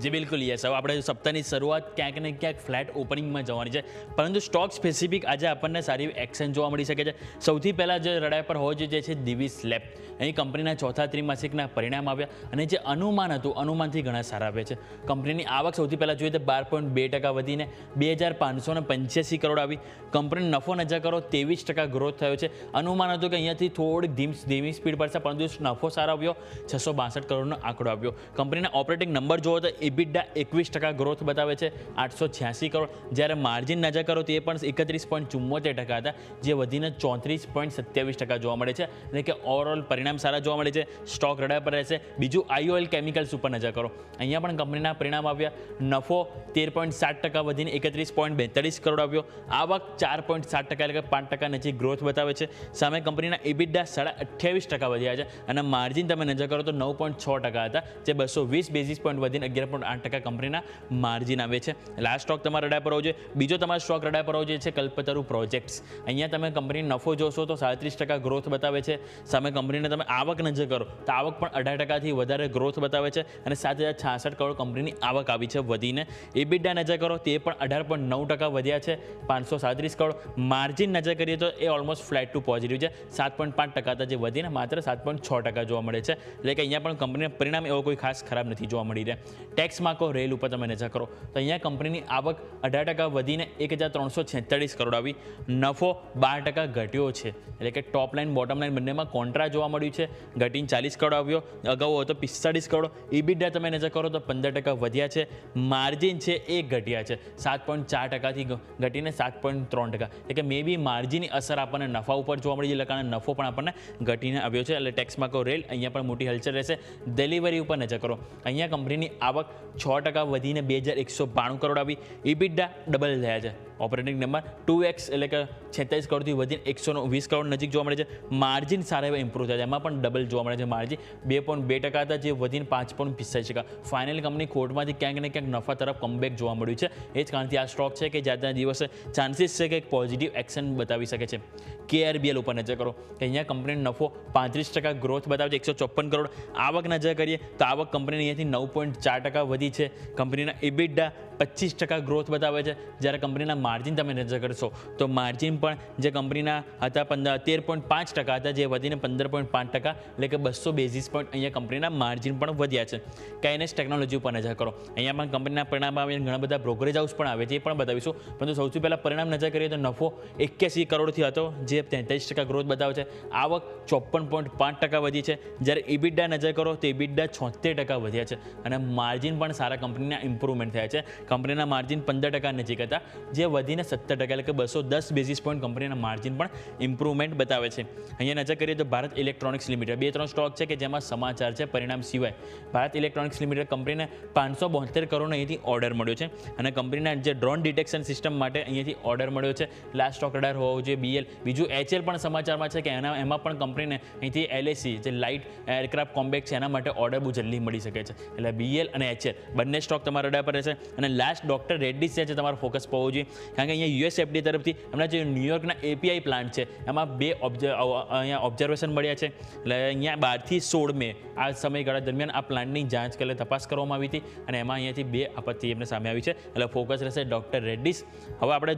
જી, બિલકુલ યસ હવે આપણે સપ્તાહની શરૂઆત ક્યાંક ને ક્યાંક ફ્લેટ ઓપનિંગમાં જવાની છે. પરંતુ સ્ટોક સ્પેસિફિક આજે આપણને સારી એક્શન જોવા મળી શકે છે. સૌથી પહેલાં જે રડાય પર હોવો જોઈએ છે દિવી સ્લેબ અહીં કંપનીના ચોથા ત્રિમાસિકના પરિણામ આવ્યા અને જે અનુમાન હતું, અનુમાનથી ઘણા સારા આવે છે. કંપનીની આવક સૌથી પહેલાં જોઈએ તો બાર પોઈન્ટ બે ટકા વધીને બે હજાર પાંચસો ને પંચ્યાસી કરોડ આવી. કંપની નફો નજા કરો, ત્રેવીસ ટકા ગ્રોથ થયો છે. અનુમાન હતું કે અહીંયાથી થોડીક ધીમ, ધીમી સ્પીડ પર છે, પરંતુ નફો સારો આવ્યો. છસો બાસઠ કરોડનો આંકડો આવ્યો. કંપનીના ઓપરેટિંગ નંબર જોવો તો એબિડા એકવીસ ટકા ગ્રોથ બતાવે છે, આઠસો છ્યાસી કરોડ. જ્યારે માર્જિન નજર કરો તે પણ એકત્રીસ પોઈન્ટ ચુમ્મોતેર ટકા હતા, જે વધીને ચોત્રીસ પોઈન્ટ સત્યાવીસ ટકા જોવા મળે છે. એટલે કે ઓવરઓલ પરિણામ સારા જોવા મળે છે સ્ટોક રડા પર રહેશે. બીજું આઈઓએલ કેમિકલ્સ ઉપર નજર કરો. અહીંયા પણ કંપનીના પરિણામ આવ્યા. નફો તેર પોઈન્ટ સાત ટકા વધીને એકત્રીસ પોઈન્ટ બેતાલીસ કરોડ આવ્યો. આવક ચાર પોઈન્ટ સાત ટકા એટલે કે પાંચ ટકા નજીક ગ્રોથ બતાવે છે. સામે કંપનીના ઇબિડા સાડા અઠ્યાવીસ ટકા વધ્યા છે. અને માર્જિન તમે નજર કરો તો નવ પોઈન્ટ છ ટકા હતા, જે બસો વીસ બેઝિસ પોઈન્ટ વધીને અગિયાર પોઈન્ટ આઠ ટકા કંપનીના માર્જિન આવે છે. લાસ્ટ સ્ટોક તમારા રડા પર હોવો જોઈએ. બીજો તમારો સ્ટોક રડાય પર જોઈએ છે કલ્પતરુ પ્રોજેક્ટ્સ અહીંયા તમે કંપની નફો જોશો તો સાડત્રીસ ટકા ગ્રોથ બતાવે છે. સામે કંપનીને તમે આવક નજર કરો તો આવક પણ અઢાર ટકાથી વધારે ગ્રોથ બતાવે છે અને સાત હજાર છાસઠ કરોડ કંપનીની આવક આવી છે વધીને. એબીડા નજર કરો તે પણ અઢાર પોઈન્ટ નવ ટકા વધ્યા છે. પાંચસો સાડત્રીસ કરોડ. માર્જિન નજર કરીએ તો એ ઓલમોસ્ટ ફ્લેટ ટુ પોઝિટિવ છે. સાત પોઈન્ટ પાંચ ટકા હતા જે વધીને માત્ર સાત પોઈન્ટ છ ટકા જોવા મળે છે. એટલે કે અહીંયા પણ કંપનીને પરિણામ એવો કોઈ ખાસ ખરાબ નથી જોવા મળી રહ્યા. ટેક્સ માર્કો રેલ ઉપર તમે નજર કરો, તો અહીંયા કંપનીની આવક અઢાર ટકા વધીને એક હજાર ત્રણસો છેતાળીસ કરોડ આવી. નફો બાર ટકા ઘટ્યો છે. એટલે કે ટોપ લાઇન બોટમ લાઇન બંનેમાં કોન્ટ્રા જોવા મળ્યું છે. ઘટીને ચાલીસ કરોડ આવ્યો. અગાઉ હતો પિસ્તાળીસ કરોડ. ઇબીડા તમે નજર કરો તો પંદર ટકા વધ્યા છે. માર્જિન છે એ ઘટ્યા છે. સાત પોઈન્ટ ચાર ટકાથી ઘટીને સાત પોઈન્ટ ત્રણ ટકા. એટલે કે મે બી માર્જિનની અસર આપણને નફા ઉપર જોવા મળી એટલે કારણે નફો પણ આપણને ઘટીને આવ્યો છે. એટલે ટેક્સ માર્કો રેલ અહીંયા પણ મોટી હલચલ રહેશે. ડિલિવરી ઉપર નજર કરો. અહીંયા કંપનીની આવક છ ટકા વધીને બે હજાર એકસો બાણું કરોડ આવી. ઇબિડા ડબલ થયા છે. ઓપરેટિંગ નંબર ટુ એક્સ એટલે કે છેતાલીસ કરોડથી વધીને એકસો વીસ કરોડ નજીક જોવા મળે છે. માર્જિન સારા એવા ઇમ્પ્રૂવ થયા છે. એમાં પણ ડબલ જોવા મળે છે માર્જિન બે પોઈન્ટ બે ટકા હતા, જે વધીને પાંચ પોઈન્ટ પિસ્તાલીસ ટકા ફાઇનલ કંપની ખોટમાંથી ક્યાંક ને ક્યાંક નફા તરફ કમબેક જોવા મળ્યું છે. એ જ કારણથી આ સ્ટોક છે કે જ્યાં દિવસે ચાન્સીસ છે કે એક પોઝિટિવ એક્શન બતાવી શકે છે. કેઆરબીએલ ઉપર નજર કરો. કે અહીંયા કંપનીનો નફો પાંત્રીસ ટકા ગ્રોથ બતાવે છે, એકસો ચોપન કરોડ. આવક નજર કરીએ તો આવક કંપનીની અહીંયાથી નવ પોઈન્ટ ચાર ટકા વધી છે. કંપનીના ઇબિડા પચીસ ટકા ગ્રોથ બતાવે છે. જ્યારે કંપનીના માર્જિન તમે નજર કરશો તો માર્જિન પણ જે કંપનીના હતા પંદર, તેર પોઈન્ટ પાંચ ટકા હતા, જે વધીને પંદર પોઈન્ટ પાંચ ટકા, એટલે કે બસો બેઝિસ પોઈન્ટ અહીંયા કંપનીના માર્જિન પણ વધ્યા છે. કાઇનેસ ટેકનોલોજી ઉપર નજર કરો. અહીંયા પણ કંપનીના પરિણામ આવે ઘણા બધા બ્રોકરેજ હાઉસ પણ આવે છે, એ પણ બતાવીશું. પરંતુ સૌથી પહેલાં પરિણામ નજર કરીએ તો નફો એક્યાસી કરોડથી હતો, જે તેતાલીસ ટકા ગ્રોથ બતાવે છે. આવક ચોપન પોઈન્ટ પાંચ ટકા વધી છે. જ્યારે ઇબિડા નજર કરો તો ઇબિડા છોતેર ટકા વધ્યા છે. અને માર્જિન પણ સારા કંપનીના ઇમ્પ્રુવમેન્ટ થયા છે. કંપનીના માર્જિન પંદર ટકા નજીક હતા. જે વધીને સત્તર ટકા, એટલે કે બસો દસ બેઝિસ પોઈન્ટ કંપનીના માર્જિન પણ ઇમ્પ્રુવમેન્ટ બતાવે છે. અહીંયા નજર કરીએ તો ભારત ઇલેક્ટ્રોનિક્સ લિમિટેડ બે ત્રણ સ્ટોક છે કે જેમાં સમાચાર છે પરિણામ સિવાય. ભારત ઇલેક્ટ્રોનિક્સ લિમિટેડ કંપનીને પાંચસો બોતેર કરોડનો અહીંથી ઓર્ડર મળ્યો છે અને કંપનીના જે ડ્રોન ડિટેક્શન સિસ્ટમ માટે અહીંયાથી ઓર્ડર મળ્યો છે. લાસ્ટ સ્ટોક રડાર હોવો જોઈએ બીએલ બીજું એચએલ પણ સમાચારમાં છે કે એના, એમાં પણ કંપનીને અહીંથી એલએસી જે લાઇટ એરક્રાફ્ટ કોમ્બેક છે, એના માટે ઓર્ડર બહુ જલ્દી મળી શકે છે. એટલે બીએલ અને એચએલ બંને સ્ટોક તમારા રડાર પર રહેશે. અને લાસ્ટ ડોક્ટર રેડ્ડીસ છે તમારો ફોકસ હોવો જોઈએ કારણ કે અહીંયા યુએસ એફડી તરફથી હમણાં જે ન્યુયોર્કના એપીઆઈ પ્લાન્ટ છે, એમાં બે અહીંયા ઓબ્ઝર્વેશન મળ્યા છે. એટલે અહીંયા બારથી સોળ મે આ સમયગાળા દરમિયાન આ પ્લાન્ટની જાંચ કરે તપાસ કરવામાં આવી હતી અને એમાં અહીંયાથી બે આપત્તિ એમને સામે આવી છે. એટલે ફોકસ રહેશે ડૉક્ટર રેડ્ડીસ. હવે આપણે